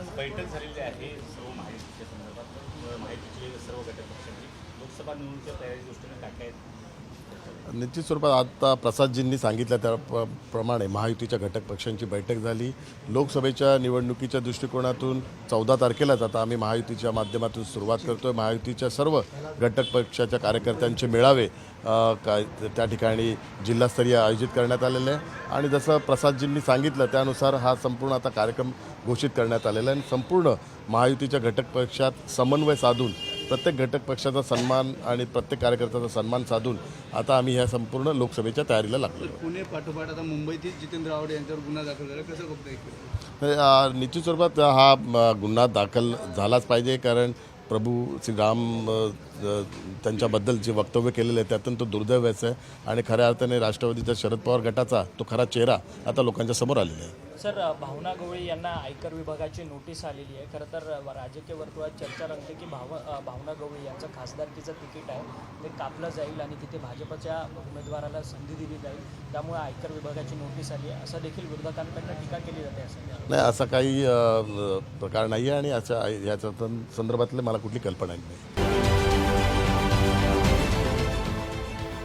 आज बैठक झालेली आहे सर्व माहितीच्या संदर्भात. तर माहितीची सर्व घटक पक्षांची लोकसभा निवडणुकीच्या तयारी दृष्टीने काय काय निश्चित स्वरूपात आता प्रसादजींनी सांगितलं त्याप्रमाणे महायुतीच्या घटक पक्षांची बैठक झाली. लोकसभेच्या निवडणुकीच्या दृष्टिकोनातून चौदा तारखेलाच आता आम्ही महायुतीच्या माध्यमातून सुरुवात करतोय. महायुतीच्या सर्व घटक पक्षाच्या कार्यकर्त्यांचे मेळावे काय त्या ठिकाणी जिल्हास्तरीय आयोजित करण्यात आलेले आहे. आणि जसं प्रसादजींनी सांगितलं त्यानुसार हा संपूर्ण आता कार्यक्रम घोषित करण्यात आलेला आहे. आणि संपूर्ण महायुतीच्या घटक पक्षात समन्वय साधून प्रत्येक घटक पक्षाचा सन्मान आणि प्रत्येक कार्यकर्त्याचा सन्मान साधून आता आम्ही ह्या संपूर्ण लोकसभेच्या तयारीला लागलो पुणे पाठोपाठ आता मुंबईतील जितेंद्र आव्हाड यांच्यावर गुन्हा दाखल झाला. कसं बघता निश्चित स्वरूपात हा गुन्हा दाखल झालाच पाहिजे कारण प्रभू श्रीराम त्यांच्याबद्दल जे वक्तव्य केलेलं आहे त्यातून तो दुर्दैवच आहे. आणि खऱ्या अर्थाने राष्ट्रवादीच्या शरद पवार गटाचा तो खरा चेहरा आता लोकांच्या समोर आलेला आहे. सर भावना गवळी यांना आयकर विभागाची नोटीस आलेली आहे. खरं तर राजकीय वर्तुळात चर्चा रंगते की भाव भावना गवळी यांचं खासदारकीचं तिकीट आहे. ते कापलं जाईल आणि तिथे भाजपच्या उमेदवाराला संधी दिली जाईल. त्यामुळे आयकर विभागाची नोटीस आली आहे. असं देखील विरोधकांकडनं टीका केली जाते असं नाही असा काही प्रकार नाही आहे आणि अशा याच्या संदर्भातले मला कुठली कल्पना नाही.